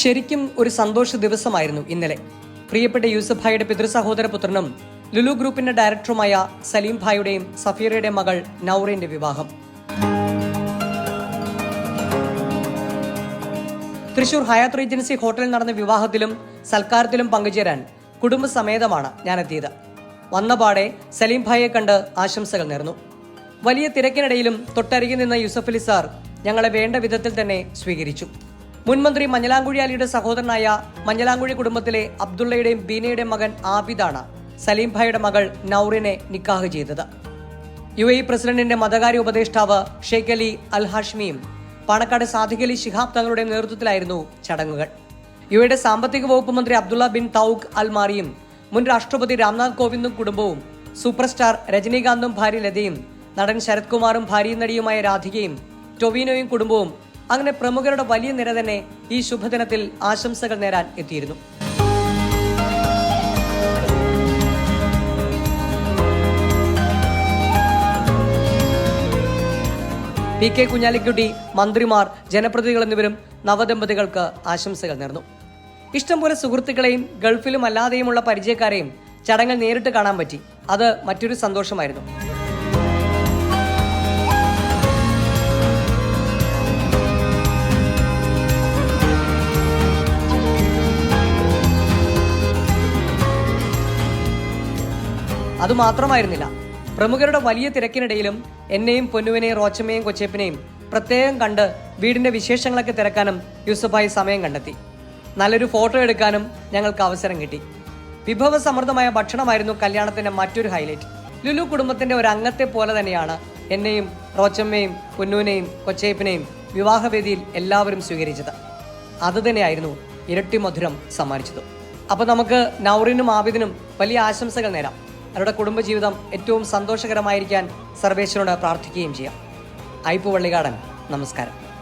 ശരിക്കും ഒരു സന്തോഷ ദിവസമായിരുന്നു ഇന്നലെ. പ്രിയപ്പെട്ട യൂസഫ് ഭായിയുടെ പിതൃസഹോദര പുത്രനും ലുലു ഗ്രൂപ്പിന്റെ ഡയറക്ടറുമായ സലീം ഭായിയുടെയും സഫീറയുടെ മകൾ നൌറിന്റെ വിവാഹം. തൃശൂർ ഹയാത്ത് റീജൻസി ഹോട്ടലിൽ നടന്ന വിവാഹത്തിലും സൽക്കാരത്തിലും പങ്കുചേരാൻ കുടുംബസമേതമാണ് ഞാനെത്തിയത്. വന്നപാടെ സലീം ഭായിയെ കണ്ട് ആശംസകൾ നേർന്നു. വലിയ തിരക്കിനിടയിലും തൊട്ടരികിൽ നിന്ന യൂസഫ് അലി സാർ ഞങ്ങളെ വേണ്ട വിധത്തിൽ തന്നെ സ്വീകരിച്ചു. മുൻമന്ത്രി മഞ്ഞലാങ്കുഴി അലിയുടെ സഹോദരനായ മഞ്ഞലാങ്കുഴി കുടുംബത്തിലെ അബ്ദുള്ളയുടെയും ബീനയുടെയും മകൻ ആബിദാണ് സലീം ഭായിയുടെ മകൾ നൌറിനെ നിക്കാഹ് ചെയ്തത്. യു എ പ്രസിഡന്റിന്റെ മതകാര്യ ഉപദേഷ്ടാവ് ഷെയ്ഖ് അലി അൽ ഹാഷ്മിയും പാണക്കാട് സാദിഖ് അലി ശിഹാബ് തങ്ങളുടെ നേതൃത്വത്തിലായിരുന്നു ചടങ്ങുകൾ. യു എയുടെ സാമ്പത്തിക വകുപ്പ് മന്ത്രി അബ്ദുള്ള ബിൻ തൌഖ് അൽ മാറിയും മുൻ രാഷ്ട്രപതി രാംനാഥ് കോവിന്ദും കുടുംബവും സൂപ്പർ സ്റ്റാർ രജനീകാന്തും ഭാര്യ ലതയും നടൻ ശരത്കുമാറും ഭാര്യയും നടിയുമായ രാധികയും ടൊവിനോയും കുടുംബവും അങ്ങനെ പ്രമുഖരുടെ വലിയ നിര തന്നെ ഈ ശുഭദിനത്തിൽ ആശംസകൾ നേരാൻ എത്തിയിരുന്നു. പി കെ കുഞ്ഞാലിക്കുട്ടി മന്ത്രിമാർ ജനപ്രതിനിധികൾ എന്നിവരും നവദമ്പതികൾക്ക് ആശംസകൾ നേർന്നു. ഇഷ്ടംപോലെ സുഹൃത്തുക്കളെയും ഗൾഫിലും അല്ലാതെയുമുള്ള പരിചയക്കാരെയും ചടങ്ങിൽ നേരിട്ട് കാണാൻ പറ്റി. അത് മറ്റൊരു സന്തോഷമായിരുന്നു. അതുമാത്രമായിരുന്നില്ല പ്രമുഖരുടെ വലിയ തിരക്കിനിടയിലും എന്നെയും പൊന്നുവിനെയും റോച്ചമ്മയും കൊച്ചേപ്പിനെയും പ്രത്യേകം കണ്ട് വീടിന്റെ വിശേഷങ്ങളൊക്കെ തിരക്കാനും യൂസഫായി സമയം കണ്ടെത്തി. നല്ലൊരു ഫോട്ടോ എടുക്കാനും ഞങ്ങൾക്ക് അവസരം കിട്ടി. വിഭവസമൃദ്ധമായ ഭക്ഷണമായിരുന്നു കല്യാണത്തിന്റെ മറ്റൊരു ഹൈലൈറ്റ് ലുലു കുടുംബത്തിന്റെ ഒരു അംഗത്തെ പോലെ തന്നെയാണ് എന്നെയും റോച്ചമ്മയും പൊന്നുവിനെയും കൊച്ചേപ്പിനെയും വിവാഹവേദിയിൽ എല്ലാവരും സ്വീകരിച്ചത്. അതുതന്നെയായിരുന്നു ഇരട്ടി മധുരം സമ്മാനിച്ചത്. അപ്പോൾ നമുക്ക് നൗറിനും ആബിദിനും വലിയ ആശംസകൾ നേരാം. അവരുടെ കുടുംബജീവിതം ഏറ്റവും സന്തോഷകരമായിരിക്കാൻ സർവേശ്വരനോട് പ്രാർത്ഥിക്കുകയും ചെയ്യാം. ഐപ്പു വള്ളികാടൻ നമസ്കാരം.